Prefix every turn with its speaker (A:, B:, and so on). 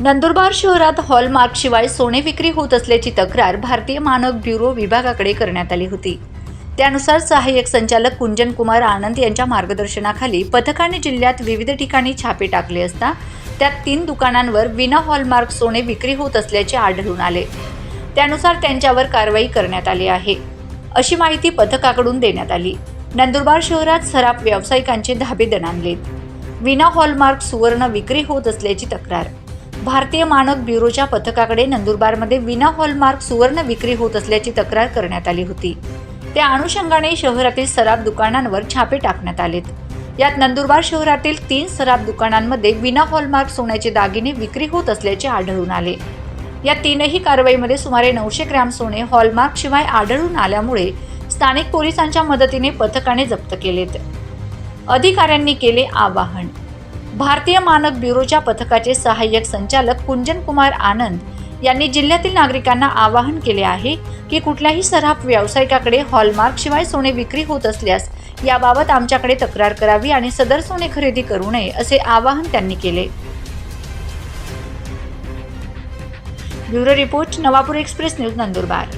A: नंदुरबार शहरात हॉलमार्कशिवाय सोने विक्री होत असल्याची तक्रार भारतीय मानक ब्युरो विभागाकडे करण्यात आली होती. त्यानुसार सहाय्यक संचालक कुंजन कुमार आनंद यांच्या मार्गदर्शनाखाली पथकाने जिल्ह्यात विविध ठिकाणी छापे टाकले असता त्यात तीन दुकानांवर विना हॉलमार्क सोने विक्री होत असल्याचे आढळून आले. त्यानुसार त्यांच्यावर कारवाई करण्यात आली आहे. अशी माहिती पथकाकडून देण्यात आली. नंदुरबार शहरात सराफ व्यावसायिकांचे धाबे दणाणलेत. विना हॉलमार्क सुवर्ण विक्री होत असल्याची तक्रार भारतीय मानक ब्युरोच्या पथकाकडे नंदुरबारमध्ये विना हॉलमार्क सुवर्ण विक्री होत असल्याची तक्रार करण्यात आली होती. त्या अनुषंगाने शहरातील सराफ दुकानांवर छापे टाकण्यात आलेत. यात नंदुरबार शहरातील तीन सराफ दुकानांमध्ये विना हॉलमार्क सोन्याचे दागिने विक्री होत असल्याचे आढळून आले. या तीनही कारवाईमध्ये सुमारे नऊशे ग्रॅम सोने हॉलमार्क शिवाय आढळून आल्यामुळे स्थानिक पोलिसांच्या मदतीने पथकाने जप्त केलेत. अधिकाऱ्यांनी केले आवाहन. भारतीय मानक ब्युरोच्या पथकाचे सहाय्यक संचालक कुंजन कुमार आनंद यांनी जिल्ह्यातील नागरिकांना आवाहन केले आहे की कुठल्याही सराफ व्यावसायिकाकडे हॉलमार्क शिवाय सोने विक्री होत असल्यास याबाबत आमच्याकडे तक्रार करावी आणि सदर सोने खरेदी करू नये असे आवाहन त्यांनी केले. Bureau report Navapur express news Nandurbar.